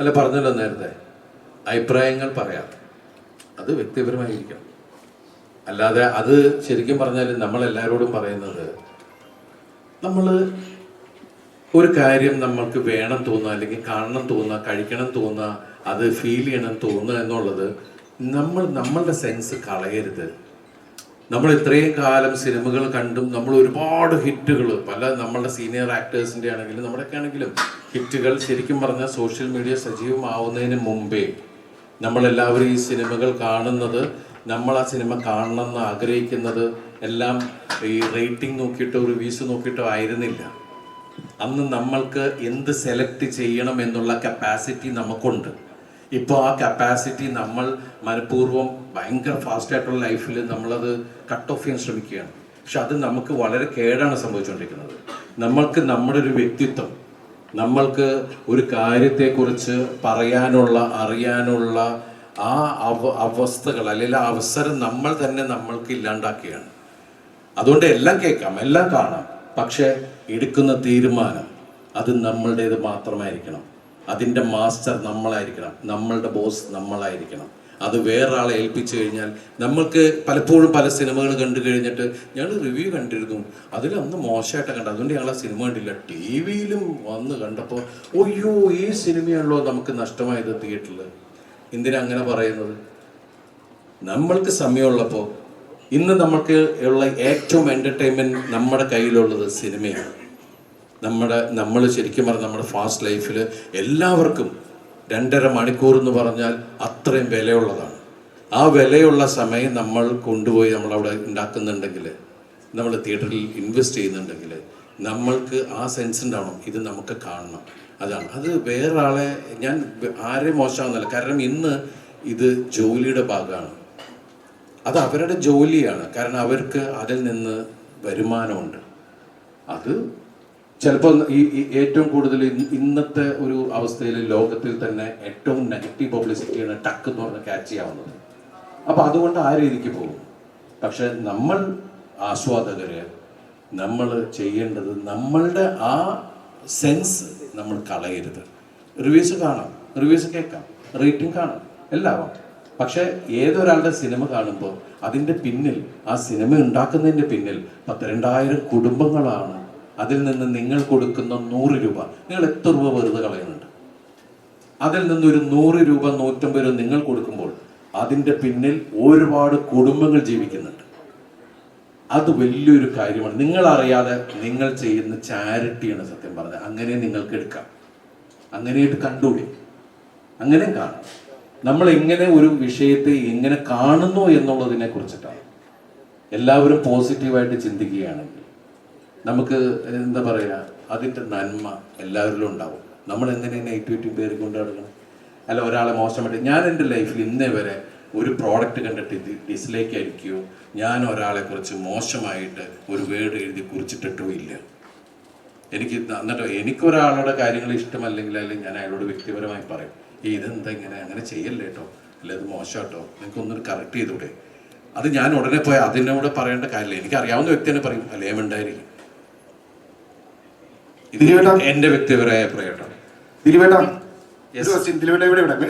അല്ല പറഞ്ഞല്ലോ നേരത്തെ. അഭിപ്രായങ്ങൾ പറയാം. അത് വ്യക്തിപരമായിരിക്കണം. അല്ലാതെ അത് ശരിക്കും പറഞ്ഞാൽ നമ്മൾ എല്ലാവരോടും പറയുന്നത് നമ്മൾ ഒരു കാര്യം നമ്മൾക്ക് വേണം തോന്നുക അല്ലെങ്കിൽ കാണണം തോന്നുക കഴിക്കണം തോന്നുക അത് ഫീൽ ചെയ്യണം തോന്നുക എന്നുള്ളത് നമ്മൾ നമ്മളുടെ സെൻസ് കളയരുത്. നമ്മൾ ഇത്രയും കാലം സിനിമകൾ കണ്ടും നമ്മൾ ഒരുപാട് ഹിറ്റുകൾ പല നമ്മളുടെ സീനിയർ ആക്ടേഴ്സിന്റെ ആണെങ്കിലും നമ്മുടെയൊക്കെ ആണെങ്കിലും ഹിറ്റുകൾ ശരിക്കും പറഞ്ഞാൽ സോഷ്യൽ മീഡിയ സജീവമാവുന്നതിന് മുമ്പേ നമ്മളെല്ലാവരും ഈ സിനിമകൾ കാണുന്നത് നമ്മൾ ആ സിനിമ കാണണമെന്ന് ആഗ്രഹിക്കുന്നത് എല്ലാം ഈ റേറ്റിംഗ് നോക്കിയിട്ടോ റിവ്യൂസ് നോക്കിയിട്ടോ ആയിരുന്നില്ല. അന്ന് നമ്മൾക്ക് എന്ത് സെലക്ട് ചെയ്യണം എന്നുള്ള കപ്പാസിറ്റി നമുക്കുണ്ട്. ഇപ്പോൾ ആ കപ്പാസിറ്റി നമ്മൾ മനഃപൂർവം ഭയങ്കര ഫാസ്റ്റ് ആയിട്ടുള്ള ലൈഫിൽ നമ്മളത് കട്ട് ഓഫ് ചെയ്യാൻ ശ്രമിക്കുകയാണ്. പക്ഷെ അത് നമുക്ക് വളരെ കേടാണ് സംഭവിച്ചുകൊണ്ടിരിക്കുന്നത്. നമ്മൾക്ക് നമ്മുടെ ഒരു വ്യക്തിത്വം നമ്മൾക്ക് ഒരു കാര്യത്തെക്കുറിച്ച് പറയാനുള്ള അറിയാനുള്ള ആ അവ അവസ്ഥകൾ അല്ലെങ്കിൽ ആ അവസരം നമ്മൾ തന്നെ നമ്മൾക്ക് ഇല്ലാണ്ടാക്കുകയാണ്. അതുകൊണ്ട് എല്ലാം കേൾക്കാം എല്ലാം കാണാം. പക്ഷെ എടുക്കുന്ന തീരുമാനം അത് നമ്മളുടേത് മാത്രമായിരിക്കണം. അതിന്റെ മാസ്റ്റർ നമ്മളായിരിക്കണം. നമ്മളുടെ ബോസ് നമ്മളായിരിക്കണം. അത് വേറൊരാളെ ഏൽപ്പിച്ചു കഴിഞ്ഞാൽ നമ്മൾക്ക് പലപ്പോഴും പല സിനിമകൾ കണ്ടു കഴിഞ്ഞിട്ട് ഞങ്ങൾ റിവ്യൂ കണ്ടിരുന്നു. അതിൽ അന്ന് മോശമായിട്ട് കണ്ടു. അതുകൊണ്ട് ഞങ്ങൾ ആ സിനിമ കണ്ടില്ല. ടി വിയിലും വന്ന് കണ്ടപ്പോൾ ഒയ്യോ ഈ സിനിമയാണല്ലോ നമുക്ക് നഷ്ടമായത് തിയേറ്ററിൽ എന്തിനാ അങ്ങനെ പറയുന്നത്? നമ്മൾക്ക് സമയമുള്ളപ്പോൾ ഇന്ന് നമ്മൾക്ക് ഉള്ള ഏറ്റവും എന്റർടൈൻമെന്റ് നമ്മുടെ കയ്യിലുള്ളത് സിനിമയാണ്. നമ്മുടെ നമ്മൾ ശരിക്കും പറഞ്ഞാൽ നമ്മുടെ ഫാസ്റ്റ് ലൈഫിൽ എല്ലാവർക്കും രണ്ടര മണിക്കൂർ എന്ന് പറഞ്ഞാൽ അത്രയും വിലയുള്ളതാണ്. ആ വിലയുള്ള സമയം നമ്മൾ കൊണ്ടുപോയി നമ്മളവിടെ ഉണ്ടാക്കുന്നുണ്ടെങ്കിൽ നമ്മൾ തിയേറ്ററിൽ ഇൻവെസ്റ്റ് ചെയ്യുന്നുണ്ടെങ്കിൽ നമ്മൾക്ക് ആ സെൻസ് ഉണ്ടാവണം ഇത് നമുക്ക് കാണണം. അതാണ്. അത് വേറെ ആളെ ഞാൻ ആരെയും മോശമാകുന്നില്ല കാരണം ഇന്ന് ഇത് ജോലിയുടെ ഭാഗമാണ്. അത് അവരുടെ ജോലിയാണ്. കാരണം അവർക്ക് അതിൽ നിന്ന് വരുമാനമുണ്ട്. അത് ചിലപ്പോൾ ഈ ഏറ്റവും കൂടുതൽ ഇന്നത്തെ ഒരു അവസ്ഥയിൽ ലോകത്തിൽ തന്നെ ഏറ്റവും നെഗറ്റീവ് പബ്ലിസിറ്റിയാണ് ടക്ക് എന്ന് പറഞ്ഞ ക്യാച്ച് ചെയ്യാവുന്നത്. അപ്പൊ അതുകൊണ്ട് ആ രീതിക്ക് പോകും. പക്ഷെ നമ്മൾ ആസ്വാദകര് നമ്മൾ ചെയ്യേണ്ടത് നമ്മളുടെ ആ സെൻസ് നമ്മൾ കളയരുത്. റിവ്യൂസ് കാണാം റിവ്യൂസ് കേൾക്കാം റേറ്റിംഗ് കാണാം എല്ലാവാം. പക്ഷെ ഏതൊരാളുടെ സിനിമ കാണുമ്പോൾ അതിന്റെ പിന്നിൽ ആ സിനിമ ഉണ്ടാക്കുന്നതിന്റെ പിന്നിൽ പത്തിരണ്ടായിരം കുടുംബങ്ങളാണ് അതിൽ നിന്ന് നിങ്ങൾ കൊടുക്കുന്ന നൂറ് രൂപ. നിങ്ങൾ എത്ര രൂപ വെറുതെ കളയുന്നുണ്ട്? അതിൽ ഒരു നൂറ് രൂപ നൂറ്റമ്പത് രൂപ നിങ്ങൾ കൊടുക്കുമ്പോൾ അതിന്റെ പിന്നിൽ ഒരുപാട് കുടുംബങ്ങൾ ജീവിക്കുന്നുണ്ട്. അത് വലിയൊരു കാര്യമാണ്. നിങ്ങൾ അറിയാതെ നിങ്ങൾ ചെയ്യുന്ന ചാരിറ്റിയാണ് സത്യം പറഞ്ഞത്. അങ്ങനെ നിങ്ങൾക്ക് എടുക്കാം. അങ്ങനെയായിട്ട് കണ്ടൂടെ അങ്ങനെ കാണാം. നമ്മൾ എങ്ങനെ ഒരു വിഷയത്തെ എങ്ങനെ കാണുന്നു എന്നുള്ളതിനെ കുറിച്ചിട്ടാണ്. എല്ലാവരും പോസിറ്റീവായിട്ട് ചിന്തിക്കുകയാണെങ്കിൽ നമുക്ക് എന്താ പറയുക അതിന്റെ നന്മ എല്ലാവരിലും ഉണ്ടാവും. നമ്മൾ എങ്ങനെ നെഗറ്റിവിറ്റി പേര് കൊണ്ട് നടക്കണം അല്ല ഒരാളെ മോശമായിട്ട് ഞാൻ എന്റെ ലൈഫിൽ ഇന്നേ വരെ ഒരു പ്രോഡക്റ്റ് കണ്ടിട്ട് ഇത് ഡിസ്ലൈക്ക് ആയിരിക്കുകയോ ഞാൻ ഒരാളെ കുറിച്ച് മോശമായിട്ട് ഒരു വേർഡ് എഴുതി കുറിച്ചിട്ടിട്ടും ഇല്ല. എനിക്ക് എന്നിട്ടോ എനിക്കൊരാളുടെ കാര്യങ്ങൾ ഇഷ്ടമല്ലെങ്കിൽ അല്ലെങ്കിൽ ഞാൻ അയാളോട് വ്യക്തിപരമായി പറയും. ഈ ഇതെന്താ ഇങ്ങനെ? അങ്ങനെ ചെയ്യല്ലേ കേട്ടോ അല്ല ഇത് മോശം കേട്ടോ ഒന്നും കറക്റ്റ് ചെയ്തൂടെ? അത് ഞാൻ ഉടനെ പോയി അതിനോട് പറയേണ്ട കാര്യമില്ല. എനിക്ക് അറിയാവുന്ന വ്യക്തി തന്നെ പറയും അല്ലേ ഉണ്ടായിരിക്കും. ഇത് ദിലീപേട്ടാ. എന്റെ വ്യക്തിപരമായ ഇവിടെ കേട്ടോ